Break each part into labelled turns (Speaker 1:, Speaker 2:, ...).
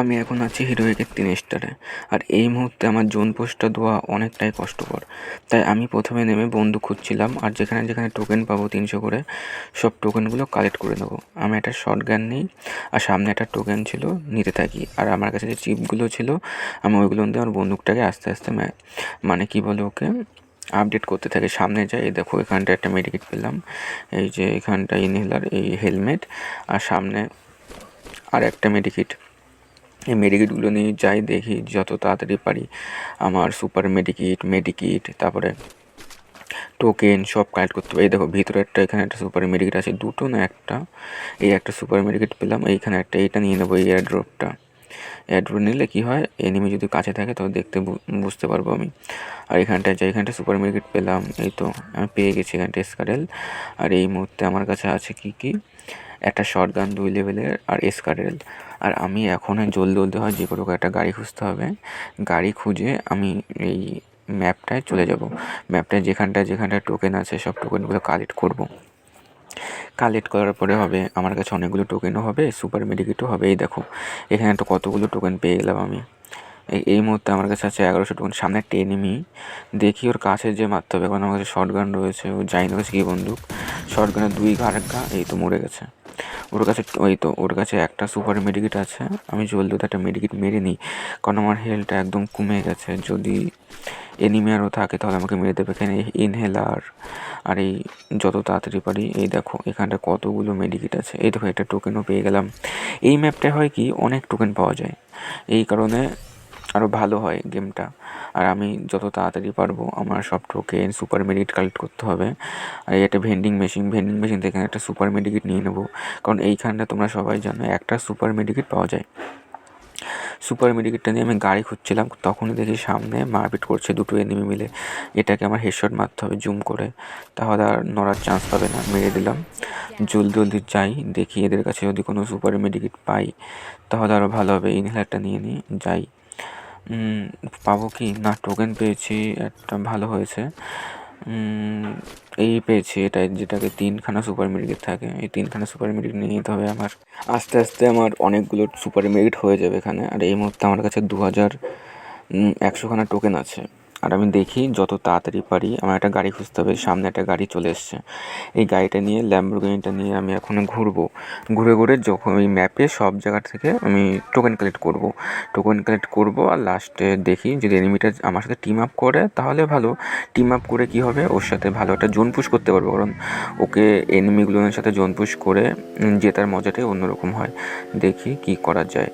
Speaker 1: আমি এখন আছি হিরোইকের তিন স্টারে। আর এই মুহূর্তে আমার জোন পোস্টটা দেওয়া অনেকটাই কষ্টকর। তাই আমি প্রথমে নেমে বন্ধু খুঁজছিলাম আর যেখানে যেখানে টোকেন পাবো তিনশো করে, সব টোকেনগুলো কালেক্ট করে নেব। আমি একটা শর্ট গান নিই আর সামনে একটা টোকেন ছিল, নিতে থাকি। আর আমার কাছে যে চিপগুলো ছিল, আমি ওইগুলো দিয়ে আমার বন্দুকটাকে আস্তে আস্তে মানে কি বলে ওকে আপডেট করতে থাকে। সামনে যাই, দেখো এখানটা একটা মেডিকেট পেলাম। এই যে এখানটা ইনহেলার এই হেলমেট আর সামনে আর একটা মেডিকিট মেডিকিটগুলো নিয়ে যাই, দেখি যত তাড়াতাড়ি পারি। আমার সুপার মেডিকিট মেডিকিট তারপরে টোকেন সব কালেক্ট করতে এই দেখো, ভিতরে একটা, এখানে একটা সুপার মেডিকেট আছে। দুটো না একটা? এই একটা সুপার মেডিকেট পেলাম, এইখানে একটা, এইটা নিয়ে নেব এই এয়ারড্রপটা এয়ারড্রপ নিলে কী হয়? এনিমি যদি কাছে থাকে তো দেখতে বুঝতে পারব আমি। আর এখানটায় যাই এখানটা সুপার মেডিকেট পেলাম, এই তো, আমি পেয়ে গেছি এখানটা স্কারেল আর এই মুহূর্তে আমার কাছে আছে কি কি? একটা শর্ট গান দুই লেভেলের আর এসকারেল আর আমি এখন জলদি জলদি হয় যে কোনো একটা গাড়ি খুঁজতে হবে। গাড়ি খুঁজে আমি এই ম্যাপটায় চলে যাব। ম্যাপটায় যেখানটায় যেখানটায় টোকেন আছে, সব টোকেনগুলো কালেক্ট করব। কালেক্ট করার পরে হবে, আমার কাছে অনেকগুলো টোকেনও হবে সুপার মেডিকেটও হবে। এই দেখো, এখানে তো কতগুলো টোকেন পেয়ে গেলাম আমি। এই মুহূর্তে আমার কাছে আছে এগারোশো টোকেন সামনে একটা এনিমি দেখি ওর কাছে যে মারতে হবে, কারণ আমার কাছে শর্ট গান রয়েছে, ও কাছে কী বন্দুক। শর্ট গানের দুই ঘাড়া এই তো মরে গেছে। ওর কাছে ওই তো, ওর কাছে একটা সুপার মেডিকেট আছে। আমি জলদি ওদের একটা মেডিকিট মেরে নিই। কারণ আমার হেলটা একদম কমে গেছে। যদি এনিমিয়ারও থাকে, তাহলে আমাকে মেরে দেবে। এখানে ইনহেলার আর এই যত তাড়াতাড়ি পারি, এই দেখো, এখানটা কতগুলো মেডিকেট আছে। এই দেখো, একটা টোকেনও পেয়ে গেলাম। এই ম্যাপটা হয় কি, অনেক টোকেন পাওয়া যায়। এই কারণে আরও ভালো হয় গেমটা। আর আমি যত তাড়াতাড়ি পারব আমার সব টোকেন সুপার মেডিকেট কালেক্ট করতে হবে। আর একটা ভেন্ডিং মেশিন ভেন্ডিং মেশিন থেকে একটা সুপার মেডিকেট নিয়ে নেব। কারণ এইখানটা তোমরা সবাই জানো, একটা সুপার মেডিকেট পাওয়া যায়। সুপার মেডিকেটটা নিয়ে আমি গাড়ি খুঁজছিলাম, তখনই দেখি সামনে মারপিট করছে দুটো এনিমি মিলে। এটাকে আমার হেডশট মারতে হবে জুম করে। তাহলে আর নড়ার চান্স পাবে না, মেরে দিলাম। জলদি জলদি যাই, দেখি এদের কাছে যদি কোনো সুপার মেডিকেট পাই, তাহলে আরও ভালো হবে। ইনহেলারটা নিয়ে নিই যাই। পাবো কি? না টোকেন পেয়েছি, একটা ভালো হয়েছে। এই পেয়েছি এটা যেটাকে তিনখানা সুপার মেরিট থাকে। এই তিনখানা সুপার মেরিট নিয়ে নিতে হবে আমার। আস্তে আস্তে আমার অনেকগুলো সুপার মেরিট হয়ে যাবে এখানে। আর এই মুহূর্তে আমার কাছে দু হাজার একশোখানা টোকেন আছে। আর আমি দেখি যত তাড়াতাড়ি পারি আমার একটা গাড়ি খুঁজতে হবে, সামনে একটা গাড়ি চলে এসছে। এই গাড়িটা নিয়ে ল্যাম্বোরগিনিটা নিয়ে আমি এখন ঘুরবো। ঘুরে ঘুরে যখন ওই ম্যাপে সব জায়গা থেকে আমি টোকেন কালেক্ট করব। টোকেন কালেক্ট করব আর লাস্টে দেখি যদি এনিমিটা আমার সাথে টিম আপ করে তাহলে ভালো। টিম আপ করে কি হবে? ওর সাথে ভালো একটা জোন পুশ করতে পারব। কারণ ওকে এনিমিগুলোর সাথে জোন পুশ করে জেতার মজাটাই অন্যরকম হয়। দেখি কি করা যায়।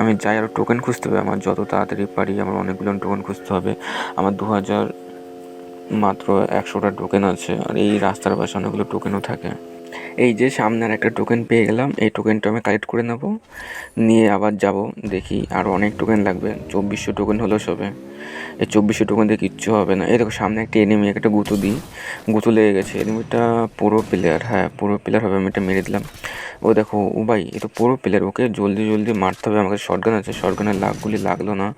Speaker 1: আমি যাই আরও টোকেন খুঁজতে হবে। আমার যত তাড়াতাড়ি পারি, আমার অনেকগুলো টোকেন খুঁজতে হবে। আমার দু হাজার মাত্র একশোটা টোকেন আছে, আর এই রাস্তার পাশে অনেকগুলো টোকেনও থাকে। এই যে সামনে আর একটা টোকেন পেয়ে গেলাম, এই টোকেনটা আমি কালেক্ট করে নেব। নিয়ে আবার যাব, দেখি আরও অনেক টোকেন লাগবে, চব্বিশশো টোকেন হলো সবে। এই চব্বিশশো টোকেন দিয়ে কিচ্ছু হবে না। এই দেখো, সামনে একটা এনিমি একটা গুঁতো দিই। গুঁতো লেগে গেছে এনিমিটা পুরো প্লেয়ার হ্যাঁ পুরো প্লেয়ার হবে, আমি এটা মেরে দিলাম। ও দেখো, ও ভাই, এ তো পুরো প্লেয়ার ওকে জলদি জলদি মারতে হবে, আমাকে শর্টগান আছে শর্টগানের লাগগুলি লাগল না।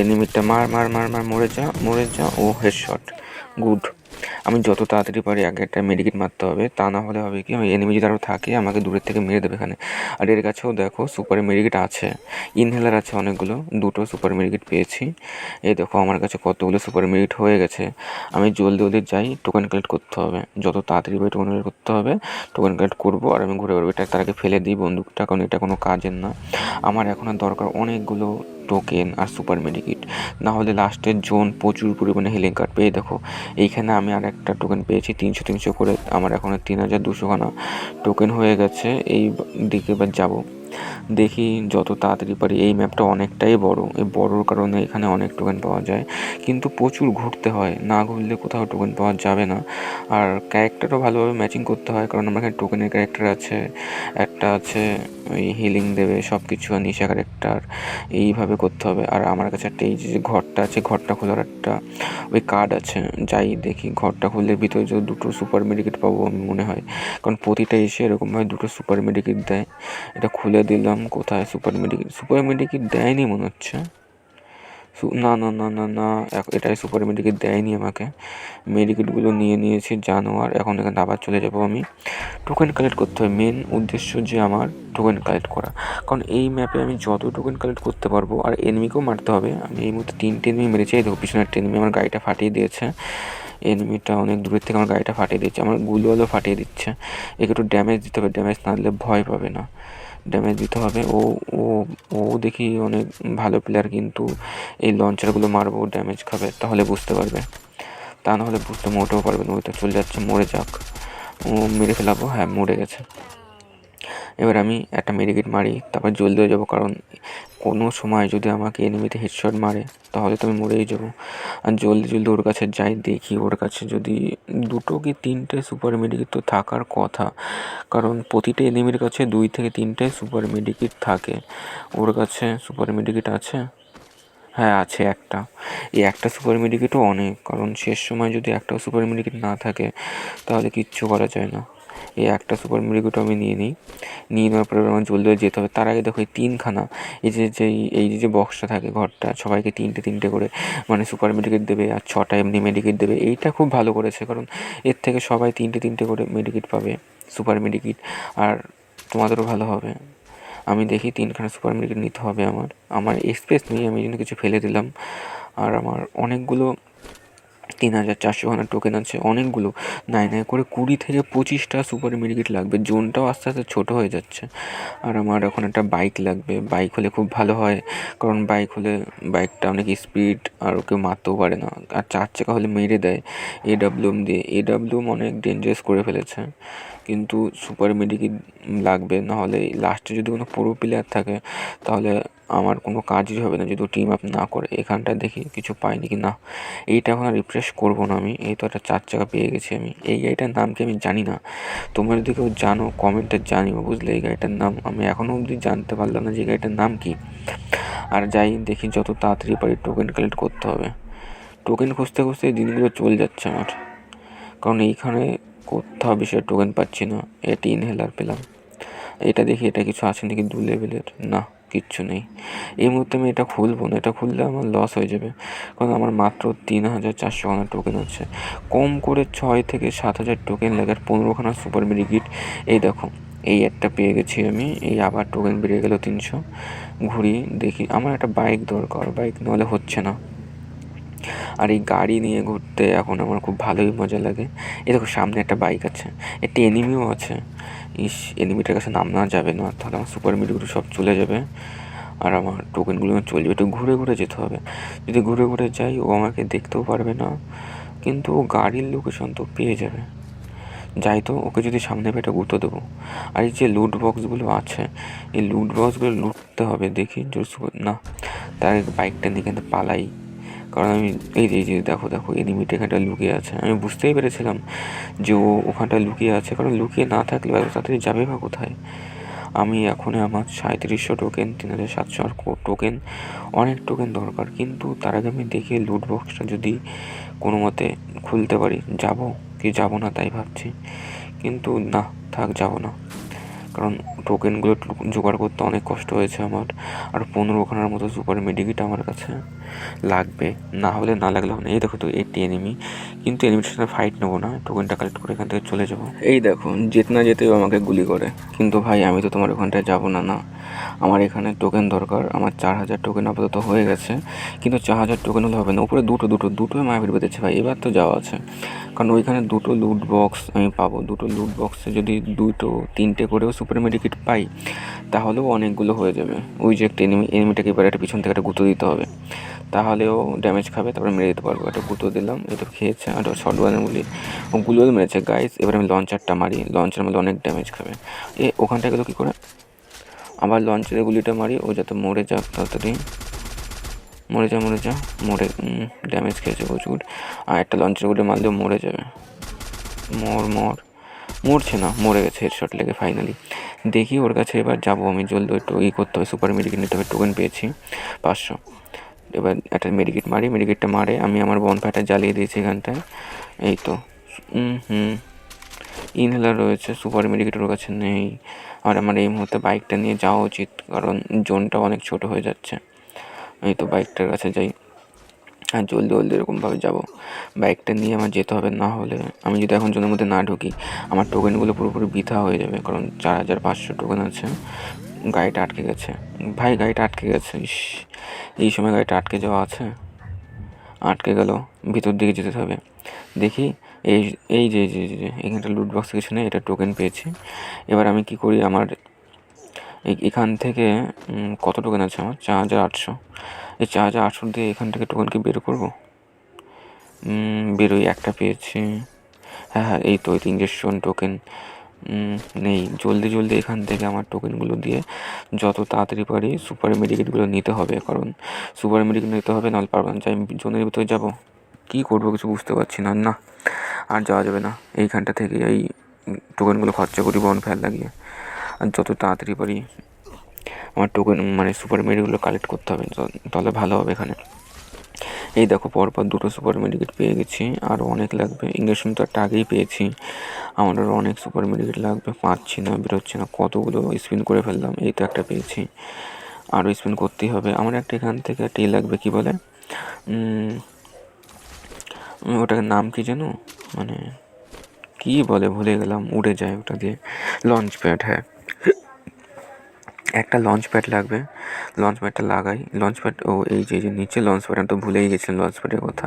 Speaker 1: এনিমিটা মার মার মার মার, মরে যা মরে যা, ও হেড শট গুড আমি যত তাড়াতাড়ি পারি আগে একটা মেডিকেট মারতে হবে, তা না হলে হবে কি, আমি এনিমি যদি আরও থাকে, আমাকে দূরের থেকে মেরে দেবে এখানে। আর এর কাছেও দেখো সুপার মেডিকেট আছে ইনহেলার আছে অনেকগুলো, দুটো সুপার মেডিকেট পেয়েছি। এই দেখো আমার কাছে কতগুলো সুপার মেডিকেট হয়ে গেছে। আমি জলদি জলদি যাই টোকেন কালেক্ট করতে হবে। যত তাড়াতাড়ি পারি টোকেন কালেক্ট করতে হবে টোকেন কালেক্ট করব আর আমি ঘুরে বেরোবো এটা তার আগে ফেলে দিই বন্দুকটা, কারণ এটা কোনো কাজের না। আমার এখন দরকার অনেকগুলো টোকেন আর সুপার মেডিকিট। না হলে লাস্টের জোন প্রচুর পরিমাণে হিলিং কার্ড পেয়ে দেখো। এইখানে আমি আর একটা টোকেন পেয়েছি, তিনশো তিনশো করে। আমার এখন তিন হাজার দুশোখানা টোকেন হয়ে গেছে। এই দিকে এবার যাব। দেখি যত তাড়াতাড়ি পারি। এই ম্যাপটা অনেকটাই বড়। এই বড়োর কারণে এখানে অনেক টোকেন পাওয়া যায়। কিন্তু প্রচুর ঘুরতে হয়। না ঘুরলে কোথাও টোকেন পাওয়া যাবে না। আর ক্যারেক্টারও ভালোভাবে ম্যাচিং করতে হয়। কারণ আমার এখানে টোকেনের ক্যারেক্টার আছে। একটা আছে, ওই হিলিং দেবে সব কিছু আর নিশা ক্যারেক্টার এইভাবে করতে হবে। আর আমার কাছে একটা এই যে ঘরটা আছে, ঘরটা খোলার একটা ওই কার্ড আছে। যাই দেখি, ঘরটা খুললে ভিতরে যে দুটো সুপার মেডিকেট পাবো, আমি মনে হয়। কারণ প্রতিটা এসে এরকমভাবে দুটো সুপার মেডিকেট দেয়। এটা খুলে দিলাম, কোথায়? সুপার মেডিকেট সুপার মেডিকেট দেয়নি মনে হচ্ছে। না না না না না এটাই সুপার মেডিকেট দেয়নি আমাকে। মেডিকেটগুলো নিয়ে নিয়েছি জানোয়ার, এখন এখানে আবার চলে যাব আমি। টোকেন কালেক্ট করতে হবে মেন উদ্দেশ্য যে আমার টোকেন কালেক্ট করা। কারণ এই ম্যাপে আমি যত টোকেন কালেক্ট করতে পারব, আর এনমিকেও মারতে হবে। আমি এই মুহূর্তে তিনটে এনিমি মেরেছি, এই দেখো পিছনে একটা এনিমি আমার গাড়িটা ফাটিয়ে দিয়েছে। এনিমিটা অনেক দূরের থেকে আমার গাড়িটা ফাটিয়ে দিচ্ছে আমার গুলোগুলো ফাটিয়ে দিচ্ছে। একে একটু ড্যামেজ দিতে হবে ড্যামেজ না দিলে ভয় পাবে না। ড্যামেজ দিতে হবে। ও ও ও দেখি অনেক ভালো প্লেয়ার কিন্তু এই লঞ্চারগুলো মারবো ড্যামেজ খাবে, তাহলে বুঝতে পারবে। তা না হলে বুঝতে মোটেও পারবে না ওই তো চলে যাচ্ছে, মরে যাক। ও মেরে ফেলাবো হ্যাঁ মরে গেছে। এবার আমি একটা মেডিকেট মারি, তারপর জলদি হয়ে যাব, কারণ কোনো সময় যদি আমাকে এনিমিতে হেডশট মারে, তাহলে তো আমি মরেই যাব। আর জলদি জলদি ওর কাছে যাই, দেখি ওর কাছে যদি দুটো কি তিনটে সুপার মেডিকেট তো থাকার কথা, কারণ প্রতিটা এনিমির কাছে দুই থেকে তিনটে সুপার মেডিকেট থাকে। ওর কাছে সুপার মেডিকেট আছে? হ্যাঁ আছে একটা। এই একটা সুপার মেডিকেটও অনেক, কারণ শেষ সময় যদি একটা সুপার মেডিকেট না থাকে, তাহলে কিচ্ছু করা যায় না। এই একটা সুপার মেডিকেটও আমি নিয়ে নিই। নিয়ে নেওয়ার পরে আমার জলদি যেতে হবে, তার আগে দেখো এই তিনখানা, এই যে যেই এই যে বক্সটা থাকে ঘরটা, সবাইকে তিনটে তিনটে করে মানে সুপার মেডিকেট দেবে আর ছটা এমনি মেডিকেট দেবে, এইটা খুব ভালো করেছে কারণ এর থেকে সবাই তিনটে তিনটে করে মেডিকেট পাবে সুপার মেডিকেট আর তোমাদেরও ভালো হবে। আমি দেখি তিনখানা সুপার মার্কেট নিতে হবে আমার। আমার এক্সপ্রেস নেই আমি জন্য কিছু ফেলে দিলাম, আর আমার অনেকগুলো তিন হাজার চারশো খানা টোকেন আছে, অনেকগুলো। নাই নাই, করে কুড়ি থেকে পঁচিশটা সুপার মেডিকেট লাগবে। জোনটাও আস্তে আস্তে ছোটো হয়ে যাচ্ছে। আর আমার এখন একটা বাইক লাগবে। বাইক হলে খুব ভালো হয়। কারণ বাইক হলে বাইকটা অনেক স্পিড আর কেউ মারতেও পারে না। আর চার চাকা হলে মেরে দেয়। এডাব্লুম দিয়ে। এডাব্লুম অনেক ডেঞ্জারাস করে ফেলেছে। কিন্তু সুপার মেডিকেট লাগবে, নাহলে লাস্টে যদি কোনো পুরো প্লেয়ার থাকে, তাহলে আমার কোনো কাজই হবে না, যদি টিম আপ না করে। এখানটা দেখি কিছু পাইনি কি না এইটা এখন রিফ্রেশ করব না আমি। এই তো একটা চার চাকা পেয়ে গেছি আমি। এই গাড়িটার নাম কি আমি জানি না। তোমরা যদি কেউ জানো কমেন্টে জানিও, বুঝলে? এই গাড়িটার নাম আমি এখনও অবধি জানতে পারলাম না যে গাড়িটার নাম কি। আর যাই, দেখি যত তাড়াতাড়ি পারি টোকেন কালেক্ট করতে হবে। টোকেন খুঁজতে খুঁজতে দিনগুলো চলে যাচ্ছে আমার। কারণ এইখানে কোথাও বেশি টোকেন পাচ্ছি না। এটি ইনহেলার পেলাম। এটা দেখি এটা কিছু আছে নাকি দু লেভেলের না, কিচ্ছু নেই। এই মুহূর্তে আমি এটা খুলবো না। এটা খুললে আমার লস হয়ে যাবে। কারণ আমার মাত্র তিন হাজার চারশো খানা টোকেন আছে। কম করে ছয় থেকে সাত হাজার টোকেন লাগে আর পনেরোখানা সুপার মেডিকিট এই দেখো, এই একটা পেয়ে গেছি আমি। এই আবার টোকেন বেরিয়ে গেল তিনশো। ঘুরি দেখি। আমার একটা বাইক দরকার। বাইক নাহলে হচ্ছে না। আর এই গাড়ি নিয়ে ঘুরতে এখন আমার খুব ভালোই মজা লাগে। এ দেখো সামনে একটা বাইক আছে, একটি এনিমিও আছে। ইস, এনিমিটার কাছে নামা যাবে না, তাহলে আমার সুপার মিডিগুলো সব চলে যাবে। আর আমার টোকেনগুলো চলবে, একটু ঘুরে ঘুরে যেতে হবে। যদি ঘুরে ঘুরে যাই, ও আমাকে দেখতেও পারবে না, কিন্তু ও গাড়ির লোকেশন তো পেয়ে যাবে। যাই তো, ওকে যদি সামনে একটা গুঁতো দেবো। আর এই যে লুট বক্সগুলো আছে, এই লুট বক্সগুলো লুটতে হবে, দেখি জোর না, তার বাইকটা নিয়ে কিন্তু পালাই। কারণ আমি এই যে এই যে, দেখো দেখো এনিমিটা এখানটা লুকিয়ে আছে। আমি বুঝতেই পেরেছিলাম যে ও ওখানটা লুকিয়ে আছে, কারণ লুকিয়ে না থাকলে এত তাড়াতাড়ি যাবে বা কোথায়? আমি এখন আমার সাঁত্রিশশো টোকেন তিন হাজার সাতশো টোকেন অনেক টোকেন দরকার। কিন্তু তার আগে আমি দেখি লুট বক্সটা যদি কোনো মতে খুলতে পারি, যাব কি যাব না তাই ভাবছি। কিন্তু না, থাক, যাব না। কারণ টোকেনগুলো জোগাড় করতে অনেক কষ্ট হয়েছে আমার। আর পনেরোখানার মতো সুপার মেডিকিট আমার কাছে। লাগবে। না হলে না লাগলে হবে না। এই দেখো তো এটি এনিমি কিন্তু এনিমির সাথে ফাইট নেব না টোকেনটা কালেক্ট করে এখান থেকে চলে যাব। এই দেখো, যেতে না যেতেও আমাকে গুলি করে। কিন্তু ভাই, আমি তো তোমার ওখানটায় যাব না না। আমার এখানে টোকেন দরকার, আমার চার হাজার টোকেন আপাতত হয়ে গেছে। কিন্তু চার হাজার টোকেন হলে হবে না। উপরে দুটো দুটো, দুটোই মায়াবির বেঁধেছে ভাই, এবার তো যাওয়া আছে। কারণ ওইখানে দুটো লুট বক্স আমি পাবো। দুটো লুট বক্সে যদি দুটো, তিনটে করেও সুপার মেডিকিট পাই, তাহলেও অনেকগুলো হয়ে যাবে। ওই যে একটা এনিমি এনিমিটাকে এবার একটা পিছন থেকে একটা গুঁতো দিতে হবে। তাহলেও ড্যামেজ খাবে, তারপরে মেরে দিতে পারব। একটা গুঁতো দিলাম এটা খেয়েছে। আর শর্ট বলি ও মেরেছে। গাইস এবার আমি লঞ্চারটা মারি। লঞ্চার মধ্যে অনেক ড্যামেজ খাবে। এ ওখানটা গেলো কী করে? আবার লঞ্চের গুলিটা মারি, ও যাতে মরে যাক তাড়াতাড়ি। মরে যা মরে যা, মরে ড্যামেজ খেয়েছে প্রচুর। আর একটা লঞ্চের গুলি মারলেও মরে যাবে। মর মর। মরছে না, মরে গেছে হেডশট লেগে ফাইনালি দেখি ওর কাছে এবার যাব আমি, জলদি একটু ই করতে হবে সুপার মেডিকেট নিতে হবে টোকেন পেয়েছি, পাঁচশো। এবার একটা মেডিকেট মারি মেডিকেটটা মারে, আমি আমার বনফায়ারটা জ্বালিয়ে দিয়েছি এখানটায়। এই তো। হুম। ইনহেলার রয়েছে সুপার মেডিকেট ওর কাছে নেই। আর আমার এই মুহূর্তে বাইকটা নিয়ে যাওয়া উচিত, কারণ জোনটা অনেক ছোট হয়ে যাচ্ছে। এই তো বাইকটার কাছে যাই। আর জলদি জলদি এরকমভাবে যাব। বাইকটা নিয়ে আমার যেতে হবে, না হলে আমি যদি এখন জনের মধ্যে না ঢুকি, আমার টোকেনগুলো পুরোপুরি বৃথা হয়ে যাবে, কারণ চার হাজার পাঁচশো টোকেন আছে। গাড়িটা আটকে গেছে। ভাই, গাড়িটা আটকে গেছে। ইস, এই সময় গাড়িটা আটকে যাওয়া আছে? আটকে গেল, ভিতর দিকে যেতে হবে। দেখি, এই এই যে যে যে এখানটা লুট বক্স কিছু নেই, এটা টোকেন পেয়েছি। এবার আমি কি করি? আমার এখান থেকে কত টোকেন আছে আমার? চার হাজার আটশো। এই চার হাজার আটশো দিয়ে এখান থেকে টোকেন কি বের করব? বেরোই, একটা পেয়েছি। হ্যাঁ হ্যাঁ এই তো ইঞ্জেকশন টোকেন নেই। জলদি জলদি এখান থেকে আমার টোকেনগুলো দিয়ে যত তাড়াতাড়ি পারি সুপার মেডিকেটগুলো নিতে হবে। কারণ সুপার মেডিকেট নিতে হবে, নাহলে পারব না। যাই জোনের ভিতরে যাব। কী করব কিছু বুঝতে পারছি না। না, আর যাওয়া যাবে না। এইখানটা থেকে এই টোকেনগুলো খরচা করি, বন ফেল লাগিয়ে। আর যত তাড়াতাড়ি পারি আমার টোকেন মানে সুপার মেডিকেটগুলো কালেক্ট করতে হবে। তাহলে ভালো হবে এখানে। এই দেখো, পরপর দুটো সুপার মেডিকেট পেয়ে গেছি আরও অনেক লাগবে। ইঞ্জেকশন তো একটা আগেই পেয়েছি। আমার আরও অনেক সুপার মেডিকেট লাগবে, পাচ্ছি না, বেরোচ্ছে না। কতগুলো স্পিন করে ফেললাম, এই তো একটা পেয়েছি। আরও স্পিন করতেই হবে। আমার একটা এখান থেকে একটা লাগবে, কী বলে? ওটার নাম কি যেন? মানে কী বলে? ভুলে গেলাম, উড়ে যায় ওটা দিয়ে। লঞ্চ প্যাড হ্যাঁ। একটা লঞ্চ প্যাড লাগবে। লঞ্চ প্যাডটা লাগাই। লঞ্চ প্যাড ও, এই যে যে, নিচে লঞ্চ প্যাড আমি তো ভুলেই গেছিলাম লঞ্চ প্যাডের কথা।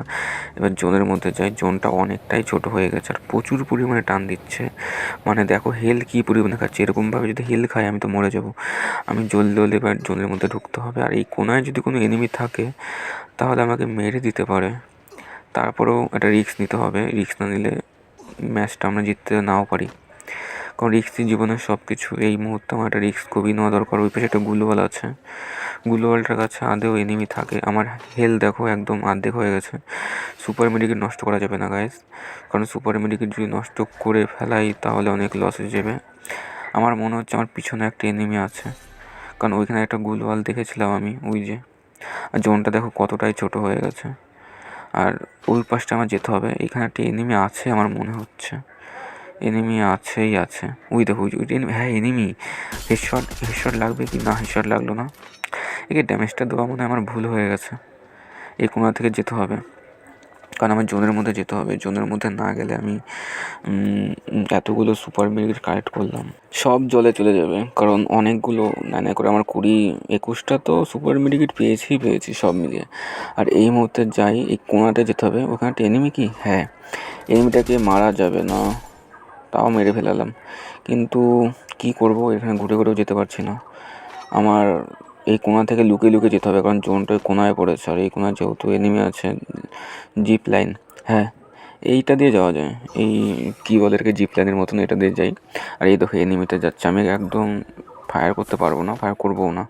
Speaker 1: এবার জোনের মধ্যে যাই, জোনটা অনেকটাই ছোট হয়ে গেছে আর প্রচুর পরিমাণে টান দিচ্ছে। মানে দেখো হেল কী পরিমাণে খাচ্ছে এরকমভাবে যদি হেল খাই, আমি তো মরে যাব। আমি জলদি জলদি এবার জোনের মধ্যে ঢুকতে হবে। আর এই কোনায় যদি কোনো এনিমি থাকে, তাহলে আমাকে মেরে দিতে পারে। তারপরেও একটা রিস্ক নিতে হবে। রিস্ক না নিলে ম্যাচটা আমরা জিততে নাও পারি। কারণ রিক্সই জীবনের সব কিছু এই মুহূর্তে আমার একটা রিস্ক খুবই নেওয়া দরকার। ওই পাশে একটা গুলোওয়াল আছে। গুলোওয়ালটার কাছে আদেও এনিমি থাকে। আমার হেল দেখো একদম আর্ধেক হয়ে গেছে। সুপার মেডিকেট নষ্ট করা যাবে না গাইস কারণ সুপার মেডিকেট যদি নষ্ট করে ফেলাই, তাহলে অনেক লস হয়ে যাবে। আমার মনে হচ্ছে আমার পিছনে একটা এনিমি আছে। কারণ ওইখানে একটা গুলওয়াল দেখেছিলাম আমি, ওই যে। আর জোনটা দেখো কতটাই ছোট হয়ে গেছে। আর ওই পাশটা আমার যেতে হবে। এখানে একটা এনিমি আছে, আমার মনে হচ্ছে। এনিমি আছেই আছে। উই দেখো যে- ওইটা হ্যাঁ এনিমি হেডশট হেডশট লাগবে কি? না, হেডশট লাগল না। একে ড্যামেজটা দেওয়া মনে আমার ভুল হয়ে গেছে। এই কোনা থেকে যেতে হবে। কারণ আমার জোনের মধ্যে যেতে হবে। জোনের মধ্যে না গেলে আমি এতগুলো সুপার মেডিকেট কালেক্ট করলাম। সব জলে চলে যাবে। কারণ অনেকগুলো, না না, করে আমার কুড়ি একুশটা তো সুপার মেডিকেট পেয়েছি পেয়েছি সব মিলিয়ে। আর এই মুহূর্তে যাই, এই কোনাতে যেতে হবে। ওখানে এনিমি কি? হ্যাঁ। এনিমিটাকে মারা যাবে না। তাও মেরে ফেলালাম। কিন্তু কি করব? এখানে ঘুরে ঘুরেও যেতে পারছি না। আমার এই কোণা থেকে লুকিয়ে লুকিয়ে যেতে হবে, কারণ জোনটা কোনায় পড়েছে। আর এই কোনায় যেহেতু এনিমি আছে জিপ লাইন হ্যাঁ এইটা দিয়ে যাওয়া যায়। এই কী বলে এটাকে জিপ লাইনের মতন এটা দিয়ে যাই। আর এই দেখো এনিমিটা যাচ্ছে। আমি একদম ফায়ার করতে পারব না ফায়ার করবোও না।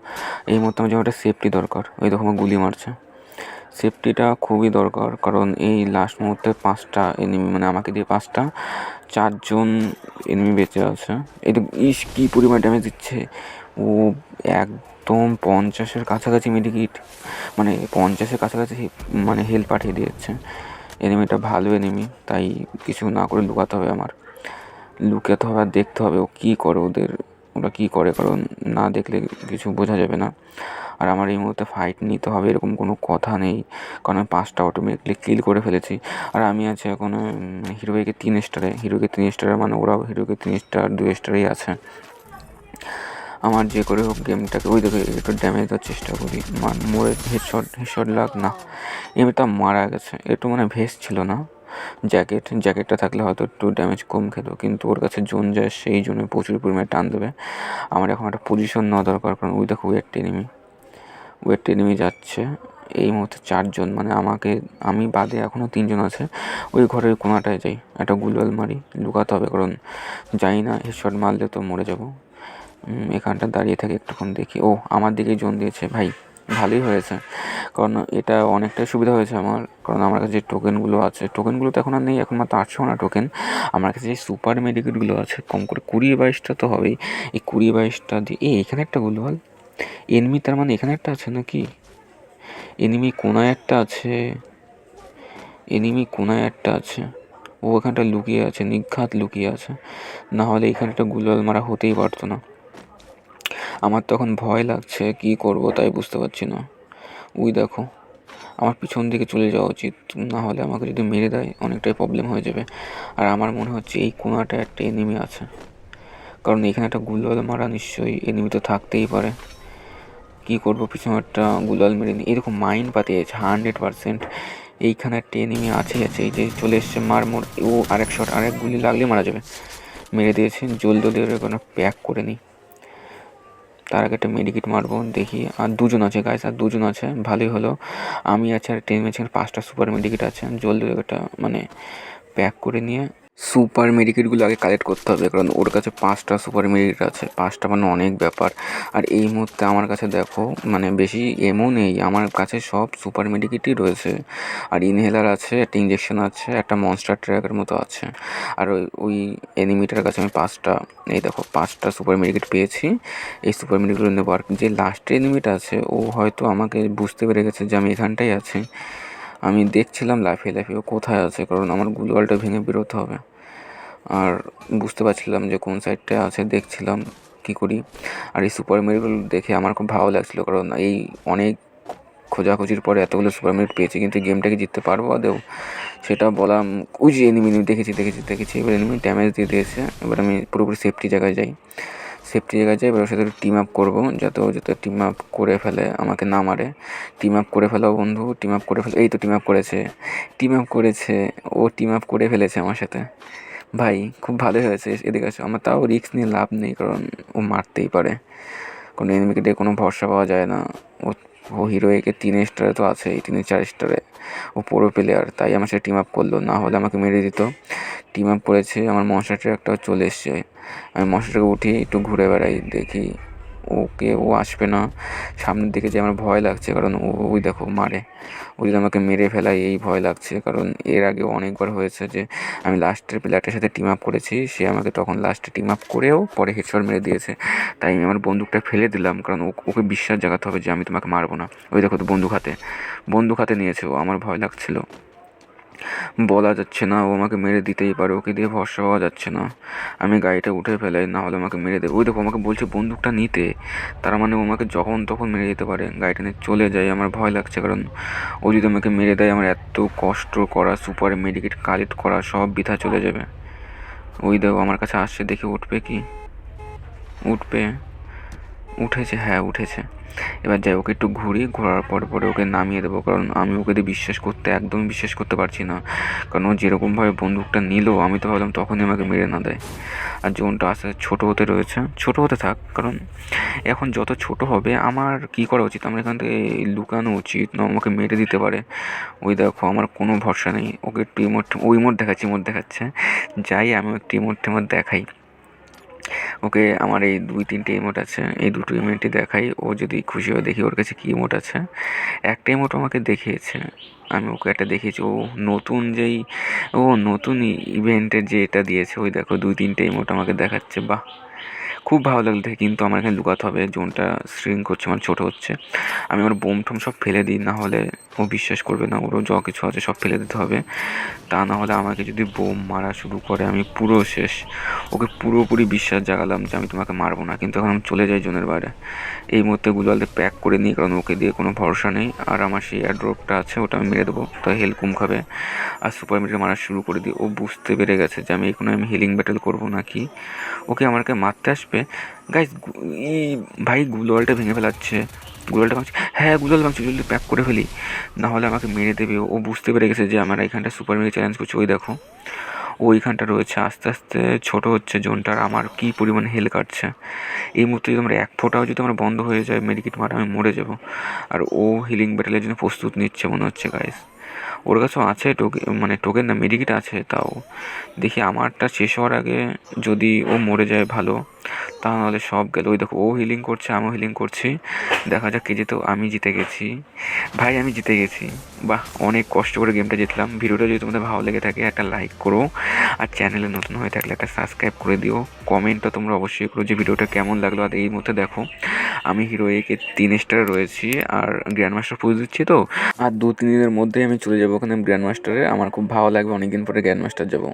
Speaker 1: এই মুহূর্তে আমার যেমন একটা সেফটি দরকার। ওই দেখো, আমার গুলি মারছে। সেফটিটা খুবই দরকার। কারণ এই লাস্ট মুহূর্তে পাঁচটা এনিমি মানে আমাকে দিয়ে পাঁচটা, চারজন এনিমি বেঁচে আছে। তো ইস, কী পরিমাণ ড্যামেজ দিচ্ছে। ও একদম পঞ্চাশের কাছাকাছি মেডিকিট মানে পঞ্চাশের কাছাকাছি মানে হেল পাঠিয়ে দিয়েছে। এনিমিটা ভালো এনিমি তাই কিছু না করে লুকাতে হবে আমার। লুকাতে হবে আর দেখতে হবে ও কী করে ওদের, ওরা কী করে, কারণ না দেখলে কিছু বোঝা যাবে না। আর আমার এই মুহূর্তে ফাইট নিতে হবে এরকম কোনো কথা নেই। কারণ আমি পাঁচটা অটোমেটিকলি কিল করে ফেলেছি। আর আমি আছি এখন হিরোকে তিন স্টারে হিরোকে তিন স্টারে মানে ওরাও হিরোকে তিন স্টার দু স্টারেই আছে। আমার যে করে হোক গেমটাকে ওই দেখে, একটু ড্যামেজ দেওয়ার চেষ্টা করি। মান মোড়ে হেডশট হেডশট লাগ, না। এমনিটা মারা গেছে। একটু মানে ভেস ছিল না। জ্যাকেট জ্যাকেটটা থাকলে হয়তো একটু ড্যামেজ কম খেত, কিন্তু ওর কাছে জোন যায়, সেই জন্য প্রচুর পরিমাণে টান দেবে। আমার এখন একটা পজিশন নেওয়া দরকার, কারণ ওই দেখো ওয়েট এনিমি ওয়েট এনিমি যাচ্ছে। এই মুহূর্তে চারজন মানে আমাকে, আমি বাদে এখনও তিনজন আছে। ওই ঘরের কোনাটায় যাই। একটা গুলওয়াল মারি, লুকাতে হবে, কারণ জানি না হেডশট মারলে তো মরে যাব। এখানটা দাঁড়িয়ে থাকে একটুক্ষণ দেখি। ও, আমার দিকেই জোন দিয়েছে। ভাই, ভালোই হয়েছে। কারণ এটা অনেকটাই সুবিধা হয়েছে আমার। কারণ আমার কাছে যে টোকেনগুলো আছে টোকেনগুলো তো এখন আর নেই, এখন মাত্র আটশো না টোকেন আমার কাছে যে সুপার মেডিকেটগুলো আছে, কম করে কুড়ি বাইশটা তো হবেই। এই কুড়ি বাইশটা দিয়ে এখানে একটা গুলওয়াল এনিমি তার মানে এখানে একটা আছে নাকি? এনিমি কোনায় একটা আছে? এনিমি কোনায় একটা আছে? ও ওখানটা লুকিয়ে আছে, নিঘাত লুকিয়ে আছে। না হলে এখানে একটা গুলওয়াল মারা হতেই পারতো না। আমার তখন ভয় লাগছে, কি করব তাই বুঝতে পারছি না। ওই দেখো, আমার পিছন দিকে চলে যাওয়া উচিত। না হলে আমাকে যদি মেরে দেয়, অনেকটাই প্রবলেম হয়ে যাবে। আর আমার মনে হচ্ছে এই কোনাটা একটা এনিমি আছে। কারণ এখানে একটা গুলওয়াল মারা নিশ্চয়ই এনিমি তো থাকতেই পারে। কি করব, পিছনে একটা গুলাল মেরে নিই এরকম মাইন পাতে আছে হান্ড্রেড পার্সেন্ট এইখানে একটা এনিমি আছে আছে, এই যে চলে এসছে মার মোর ও আরেক শট আরেক গুলি লাগলে মারা যাবে। মেরে দিয়েছে, জলদি ওর কোনো প্যাক করে নিই তার আগে একটা মেডিকেট মারবো, দেখি। আর দুজন আছে গাইস আর দুজন আছে, ভালোই হলো। আমি আছে আর টেন ম্যাচের পাঁচটা সুপার মেডিকেট আছে। জলদি একটা মানে প্যাক করে নিয়ে সুপার মেডিকেটগুলো আগে কালেক্ট করতে হবে, কারণ ওর কাছে পাঁচটা সুপার মেডিকেট আছে, পাঁচটা মানে অনেক ব্যাপার। আর এই মুহূর্তে আমার কাছে দেখো মানে বেশি এমও নেই, আমার কাছে সব সুপার মেডিকেটই রয়েছে। আর ইনহেলার আছে, একটা ইঞ্জেকশন আছে, একটা মনস্টার ট্র্যাকের মতো আছে। আর ওই ওই এনিমিটার কাছে আমি পাঁচটা, এই দেখো, পাঁচটা সুপার মেডিকেট পেয়েছি। এই সুপার মেডিকেটগুলো নেব আর যে লাস্টের এনিমিটা আছে, ও হয়তো আমাকে বুঝতে পেরে গেছে যে আমি এখানটাই আছি। আমি দেখছিলাম লাফিয়ে লাফিয়ে কোথায় আছে? কারণ আমার গুলওয়ালটা ভেঙে বেরোতে হবে। আর বুঝতে পারছিলাম যে কোন সাইডটায় আছে, দেখছিলাম কী করি। আর এই সুপার মেরিগুলো দেখে আমার খুব ভালো লাগছিল, কারণ এই অনেক খোঁজাখুঁজির পরে এতগুলো সুপার মেরিট পেয়েছি, কিন্তু গেমটাকে জিততে পারব আদেও সেটা বলা ওই যে এনিমি দেখেছি দেখেছি দেখেছি। এবার এনিমি ড্যামেজ দিয়ে দিয়েছে, এবার আমি পুরোপুরি সেফটি জায়গায় যাই। সেফটি জায়গায় যাই এবার ওর সাথে টিম আপ করব, যাতে ও যাতে টিম আপ করে ফেলে, আমাকে না মারে। টিম আপ করে ফেলো বন্ধু টিম আপ করে ফেলো, এই তো টিম আপ করেছে। টিম আপ করেছে, ও টিম আপ করে ফেলেছে আমার সাথে। ভাই, খুব ভালো হয়েছে এদিকে আছে আমার তাও রিস্ক নিয়ে লাভ নেই, কারণ ও মারতেই পারে। কোনো এনিমিকে দিয়ে কোনো ভরসা পাওয়া যায় না। ও ও হিরো একে তিন স্টারে তো আছে এই তিনে চার স্টারে ও পুরো প্লেয়ার তাই আমার সাথে টিম আপ করল, না হলে আমাকে মেরে দিত। টিম আপ করেছে, আমার মশাটা একটা চলে এসছে। আমি মশাটাকে উঠি, একটু ঘুরে বেড়াই, দেখি। ওকে ও আসবে না। সামনের দিকে যে আমার ভয় লাগছে, কারণ ও, ওই দেখো মারে। ও যদি আমাকে মেরে ফেলায়, এই ভয় লাগছে। কারণ এর আগে অনেকবার হয়েছে যে, আমি লাস্টের প্লেয়ারটার সাথে টিম আপ করেছি। সে আমাকে তখন লাস্টে টিম আপ করেও পরে হেডশট মেরে দিয়েছে। তাই আমি আমার বন্দুকটা ফেলে দিলাম, কারণ ওকে বিশ্বাস জাগাতে হবে যে আমি তোমাকে মারবো না। ওই দেখো তো বন্দুক হাতে। বন্দুক হাতে নিয়েছে ও, আমার ভয় লাগছিল। বলা যাচ্ছে না, ও আমাকে মেরে দিতেই পারে, ওকে দিয়ে ভরসা হওয়া যাচ্ছে না। আমি গাড়িটা উঠে ফেলাই, না হলে আমাকে মেরে দেবে। ওই দেখো, আমাকে বলছে বন্দুকটা নিতে। তার মানে ও আমাকে যখন তখন মেরে দিতে পারে। গাড়িটা নিয়ে চলে যায় আমার ভয় লাগছে, কারণ ও যদি আমাকে মেরে দেয়, আমার এত কষ্ট করা, সুপার মেডিকেট কালেক্ট করা, সব বৃথা চলে যাবে। ওই দেখো, আমার কাছে আসছে, দেখে উঠবে কি? উঠবে? উঠেছে হ্যাঁ উঠেছে। এবার যাই, ওকে একটু ঘুরি ঘোরার পর পরে ওকে নামিয়ে দেবো। কারণ আমি ওকে দিয়ে বিশ্বাস করতে, একদমই বিশ্বাস করতে পারছি না। কারণ ও যেরকমভাবে বন্দুকটা নিল, আমি তো ভাবলাম তখনই আমাকে মেরে না দেয়। আর জোনটা আস্তে আস্তে ছোটো হতে রয়েছে। ছোটো হতে থাক, কারণ এখন যত ছোট হবে, আমার কি করা উচিত? আমার এখান থেকে লুকানো উচিত না আমাকে মেরে দিতে পারে। ওই দেখো, আমার কোনো ভরসা নেই। ওকে একটু ইমোট ওই ইমোট দেখাচ্ছি, ইমোট দেখাচ্ছে। যাই আমি একটু ইমোট টিমোট দেখাই। ওকে, আমার এই দুই তিনটে ইমোট আছে, এই দুটো ইমোটই দেখাই, ও যদি খুশি হয় দেখি ওর কাছে কী ইমোট আছে। একটা ইমোট আমাকে দেখিয়েছে, আমি ওকে একটা দেখিয়েছি, ও নতুন যেই, ও নতুন ইভেন্টের যে এটা দিয়েছে, ওই দেখো দুই তিনটে ইমোট আমাকে দেখাচ্ছে, বাহ! খুব ভালো লাগল দেখে কিন্তু আমার এখানে লুকাতে হবে, জোনটা স্ট্রিং করছে মানে ছোটো হচ্ছে। আমি আমার বোম টোম সব ফেলে দিই, না হলে ও বিশ্বাস করবে না, ওরও যা কিছু আছে সব ফেলে দিতে হবে। তা না হলে আমাকে যদি বোম মারা শুরু করে, আমি পুরো শেষ। ওকে পুরোপুরি বিশ্বাস জাগালাম যে আমি তোমাকে মারবো না। কিন্তু এখন আমি চলে যাই জোনের বাইরে। এই মুহূর্তে গুলালতে প্যাক করে নিই, কারণ ওকে দিয়ে কোনো ভরসা নেই। আর আমার সেই এয়ারড্রপটা আছে, ওটা আমি মেরে দেবো। তো হেল কুম খাবে। আর সুপার মিটার মারা শুরু করে দিই। ও বুঝতে পেরে গেছে যে আমি এখানে আমি হিলিং ব্যাটেল করব নাকি? ওকে আমাকে মারতে আসবে। গাইজ ভাই গুলোয়ালটা ভেঙে ফেলাচ্ছে। গুলোয়ালটা ভাঙছে। হ্যাঁ গুলোয়াল ভাঙছে। জলদি প্যাক করে ফেলি। নাহলে আমাকে মেরে দেবে। ও বুঝতে পেরে গেছে যে আমার এখানটা সুপার মেরে চ্যালেঞ্জ করছে। ওই দেখো। ওইখানটা রয়েছে। আস্তে আস্তে ছোট হচ্ছে জোনটার আমার কি পরিমাণ হেল কাটছে। এই মুহূর্তে যদি আমার এক ফোটাও যদি আমার বন্ধ হয়ে যায় মেডিকেট মারা আমি মরে যাব। আর ও হিলিং ব্যাটেলের জন্য প্রস্তুত নিচ্ছে মনে হচ্ছে গাইস ওর কাছেও আছে টোকে মানে টোকেন না মেডিকেট আছে, তাও। দেখি, আমারটা শেষ হওয়ার আগে যদি ও মরে যায় ভালো তা নাহলে সব গেল। ওই দেখো, ও হিলিং করছে, আমিও হিলিং করছি। দেখা যাক কে যেত আমি জিতে গেছি। ভাই, আমি জিতে গেছি। বাহ, অনেক কষ্ট করে গেমটা জিতলাম। ভিডিওটা যদি তোমাদের ভালো লেগে থাকে, একটা লাইক করো। আর চ্যানেলে নতুন হয়ে থাকলে একটা সাবস্ক্রাইব করে দিও। কমেন্টটা তোমরা অবশ্যই করো যে ভিডিওটা কেমন লাগল। আর এই মধ্যে দেখো, আমি হিরো একে তিন স্টারে রয়েছি। আর গ্র্যান্ড মাস্টার পুজো দিচ্ছি তো। আর দু তিন দিনের মধ্যেই আমি চলে যাব ওখানে গ্র্যান্ড মাস্টারে আমার খুব ভালো লাগবে, অনেকদিন পরে গ্র্যান্ড মাস্টার যাব।